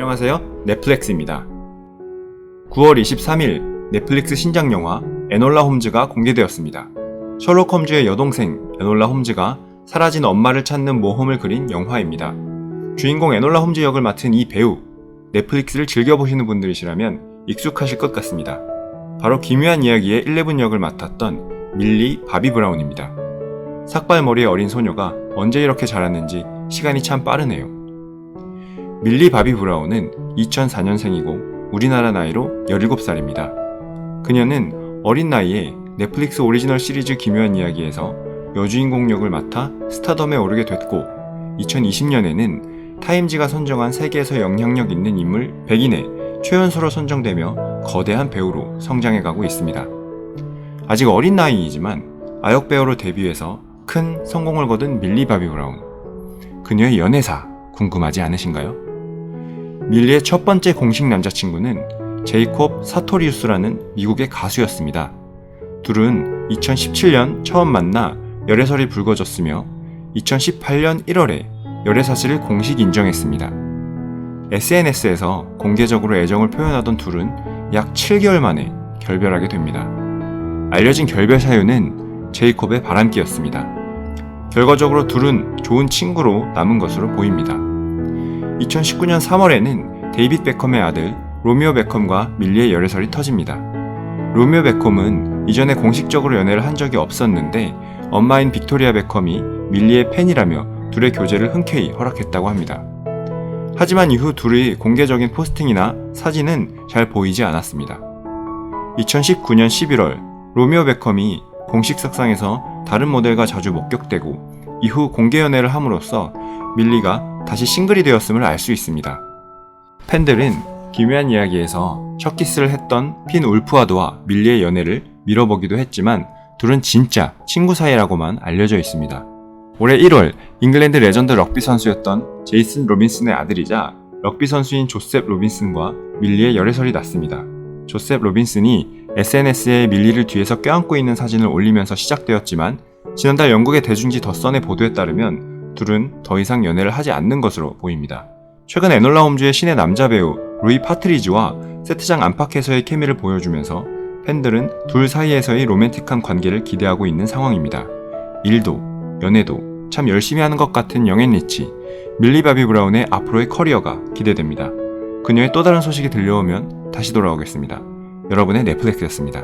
안녕하세요. 넷플릭스입니다. 9월 23일 넷플릭스 신작 영화 에놀라 홈즈가 공개되었습니다. 셜록 홈즈의 여동생 에놀라 홈즈가 사라진 엄마를 찾는 모험을 그린 영화입니다. 주인공 에놀라 홈즈 역을 맡은 이 배우, 넷플릭스를 즐겨보시는 분들이시라면 익숙하실 것 같습니다. 바로 기묘한 이야기의 11 역을 맡았던 밀리 바비 브라운입니다. 삭발머리의 어린 소녀가 언제 이렇게 자랐는지 시간이 참 빠르네요. 밀리 바비 브라운은 2004년생이고 우리나라 나이로 17살입니다. 그녀는 어린 나이에 넷플릭스 오리지널 시리즈 기묘한 이야기에서 여주인공 역을 맡아 스타덤에 오르게 됐고 2020년에는 타임지가 선정한 세계에서 영향력 있는 인물 100인의 최연소로 선정되며 거대한 배우로 성장해가고 있습니다. 아직 어린 나이이지만 아역 배우로 데뷔해서 큰 성공을 거둔 밀리 바비 브라운. 그녀의 연애사 궁금하지 않으신가요? 밀리의 첫 번째 공식 남자친구는 제이콥 사토리우스라는 미국의 가수였습니다. 둘은 2017년 처음 만나 열애설이 불거졌으며 2018년 1월에 열애 사실을 공식 인정했습니다. SNS에서 공개적으로 애정을 표현하던 둘은 약 7개월 만에 결별하게 됩니다. 알려진 결별 사유는 제이콥의 바람기였습니다. 결과적으로 둘은 좋은 친구로 남은 것으로 보입니다. 2019년 3월에는 데이빗 베컴의 아들 로미오 베컴과 밀리의 열애설이 터집니다. 로미오 베컴은 이전에 공식적으로 연애를 한 적이 없었는데 엄마인 빅토리아 베컴이 밀리의 팬이라며 둘의 교제를 흔쾌히 허락했다고 합니다. 하지만 이후 둘의 공개적인 포스팅이나 사진은 잘 보이지 않았습니다. 2019년 11월 로미오 베컴이 공식 석상에서 다른 모델과 자주 목격되고 이후 공개 연애를 함으로써 밀리가 다시 싱글이 되었음을 알 수 있습니다. 팬들은 기묘한 이야기에서 첫 키스를 했던 핀 울프와드와 밀리의 연애를 밀어보기도 했지만 둘은 진짜 친구 사이라고만 알려져 있습니다. 올해 1월 잉글랜드 레전드 럭비 선수였던 제이슨 로빈슨의 아들이자 럭비 선수인 조셉 로빈슨과 밀리의 열애설이 났습니다. 조셉 로빈슨이 SNS에 밀리를 뒤에서 껴안고 있는 사진을 올리면서 시작되었지만 지난달 영국의 대중지 더선의 보도에 따르면 둘은 더 이상 연애를 하지 않는 것으로 보입니다. 최근 에놀라 홈즈의 신의 남자 배우 루이 파트리지와 세트장 안팎에서의 케미를 보여주면서 팬들은 둘 사이에서의 로맨틱한 관계를 기대하고 있는 상황입니다. 일도, 연애도 참 열심히 하는 것 같은 영앤 리치, 밀리 바비 브라운의 앞으로의 커리어가 기대됩니다. 그녀의 또 다른 소식이 들려오면 다시 돌아오겠습니다. 여러분의 넷플릭스였습니다.